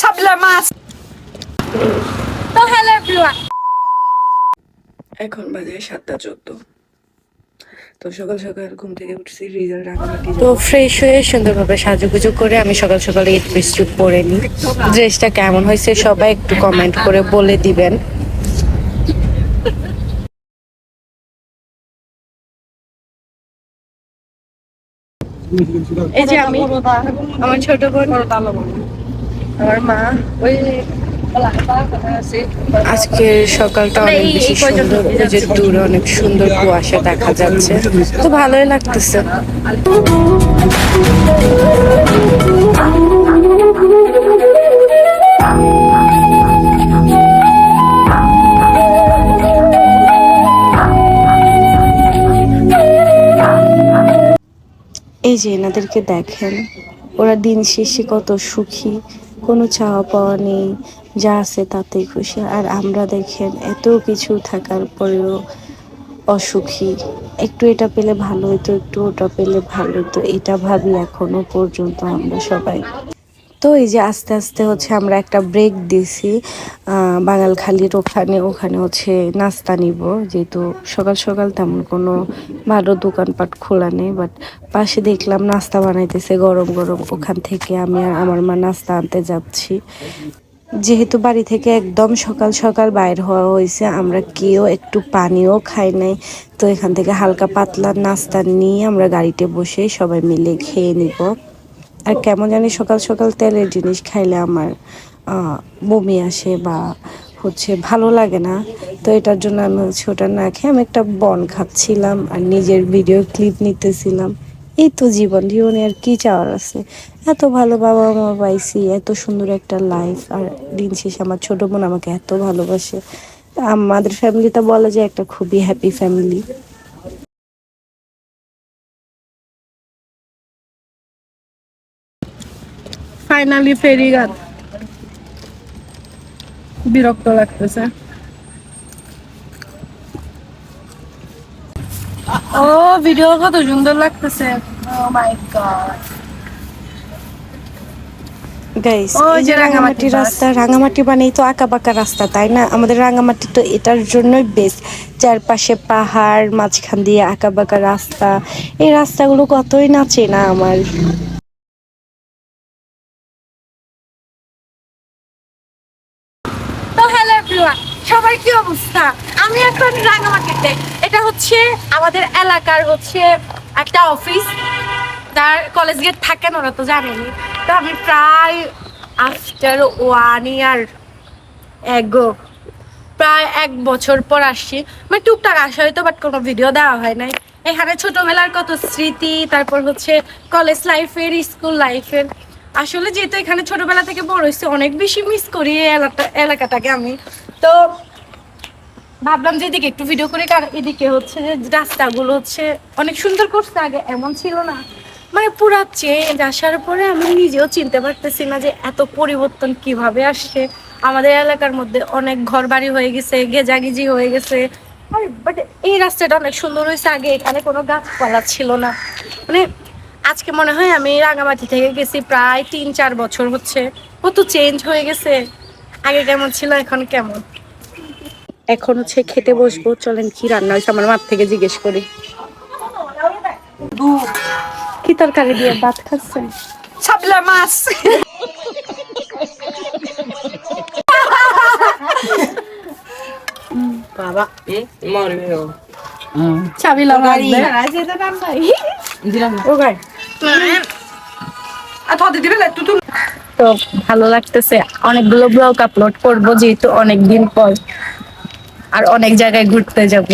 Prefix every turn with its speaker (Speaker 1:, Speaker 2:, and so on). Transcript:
Speaker 1: সাবলা মাছ তো hello everyone
Speaker 2: এখন বাজে সাতটা চোদ্দ। তো সকাল সকাল ঘুম থেকে উঠছি রিজাল্ট রাঙামাটি
Speaker 3: তো ফ্রেশ হয়ে সুন্দরভাবে সাজুগুজু করে আমি সকাল সকাল এই ড্রেসটি পরে নিই। ড্রেসটা কেমন হয়েছে সবাই একটু কমেন্ট করে বলে দিবেন। এই যে আমি আমার ছোট বোন। আমার মা। ওই আজকের সকালটা অনেক বেশি সুন্দর। ওই যে দূরে অনেক সুন্দর কুয়াশা দেখা যাচ্ছে। তো ভালোই লাগতেছে। এই যে এনাদেরকে দেখেন ওরা দিন শেষে কত সুখী। কোনো চাওয়া পাওয়া নেই, যা আছে তাতেই খুশি। আর আমরা দেখেন, এত কিছু থাকার পরেও অসুখী। একটু এটা পেলে ভালো হতো একটু ওটা পেলে ভালো হতো এটা ভাবি এখনও পর্যন্ত আমরা সবাই। তো এই যে আস্তে আস্তে হচ্ছে আমরা একটা ব্রেক দিছি বাঙালখালির ওখানে ওখানে হচ্ছে নাস্তা নিব। যেহেতু সকাল সকাল তেমন কোনো ভালো দোকানপাট খোলা নেই বাট পাশে দেখলাম নাস্তা বানাইতেছে গরম গরম। ওখান থেকে আমি আর আমার মা নাস্তা আনতে যাচ্ছি। যেহেতু বাড়ি থেকে একদম সকাল সকাল বাইর হওয়া হয়েছে, আমরা কেউ একটু পানিও খাই নাই। তো এখান থেকে হালকা পাতলা নাস্তা নিয়ে আমরা গাড়িতে বসে সবাই মিলে খেয়ে নিব। আর কেমন জানি সকাল সকাল তেলের জিনিস খাইলে আমার বমি আসে বা হচ্ছে ভালো লাগে না। তো এটার জন্য আমি হচ্ছে ওটা না খেয়ে আমি একটা বন খাচ্ছিলাম আর নিজের ভিডিও ক্লিপ নিতেছিলাম। এই তো জীবন, জীবনে আর কি চাওয়ার আছে? এত ভালো বাবা মা পাইছি, এত সুন্দর একটা লাইফ আর দিন শেষে আমার ছোট বোন আমাকে এত ভালোবাসে। আমাদের ফ্যামিলিটা বলা যায় একটা খুবই হ্যাপি ফ্যামিলি
Speaker 1: ফাইনালি ফেরিঘাট বিরক্ত লাগতেছে। ও ভিডিও কত সুন্দর লাগতেছে। ও মাই গড
Speaker 3: গাইস
Speaker 1: ওই
Speaker 3: এই
Speaker 1: যে রাঙামাটি
Speaker 3: রাঙামাটি রাস্তা রাঙামাটি মানেই তো আঁকা বাঁকা রাস্তা তাই না? আমাদের রাঙামাটি তো এটার জন্যই বেস্ট চারপাশে পাহাড় মাঝখান দিয়ে আঁকা বাঁকা রাস্তা। এই রাস্তাগুলো কতই না চেনা আমার।
Speaker 1: সবার কি অবস্থা? আমি এখন রাঙামাটিতে। এটা হচ্ছে আমাদের এলাকার হচ্ছে একটা অফিস তার কলেজ গেট থাকেন ওরা তো জানেনি তো আমি প্রায় আফটার ওয়ান ইয়ার এগো প্রায় এক বছর পর আসছি। মানে টুকটাক আসা হয়তো বাট কোনো ভিডিও দেওয়া হয় নাই। এখানে ছোটবেলার কত স্মৃতি, তারপর হচ্ছে কলেজ লাইফের স্কুল লাইফের আসলে যেহেতু এখানে ছোটবেলা থেকে বড় হয়েছে, অনেক বেশি মিস করি এলাকাটাকে আমি। তো ভাবলাম যে এদিকে একটু ভিডিও করে, কারণ এদিকে হচ্ছে যে রাস্তাগুলো হচ্ছে অনেক সুন্দর করছে, আগে এমন ছিল না। মানে পুরা চেঞ্জ আসার পরে আমি নিজেও চিনতে পারতেছি না যে এত পরিবর্তন কীভাবে আসছে। আমাদের এলাকার মধ্যে অনেক ঘর বাড়ি হয়ে গেছে, গেজাগিজি হয়ে গেছে। আর বাট এই রাস্তাটা অনেক সুন্দর হয়েছে, আগে এখানে কোনো গাছপালা ছিল না। মানে আজকে মনে হয় আমি রাঙামাটি থেকে গেছি প্রায় তিন চার বছর হচ্ছে। কত চেঞ্জ হয়ে গেছে। আগে কেমন ছিল, এখন কেমন?
Speaker 3: এখন হচ্ছে খেতে বসবো চলেন কি রান্না হয়েছে আমার মার থেকে জিজ্ঞেস করি। কি তরকারি দিয়ে ভাত খাচ্ছেন?
Speaker 1: সাবলা মাছ।
Speaker 2: বাবা মরবে ও
Speaker 1: সাবিলা মাছ ও তো ভালো লাগতেছে। অনেকগুলো ব্লগ আপলোড করব যেহেতু অনেক দিন পর। আর অনেক জায়গায় ঘুরতে যাব।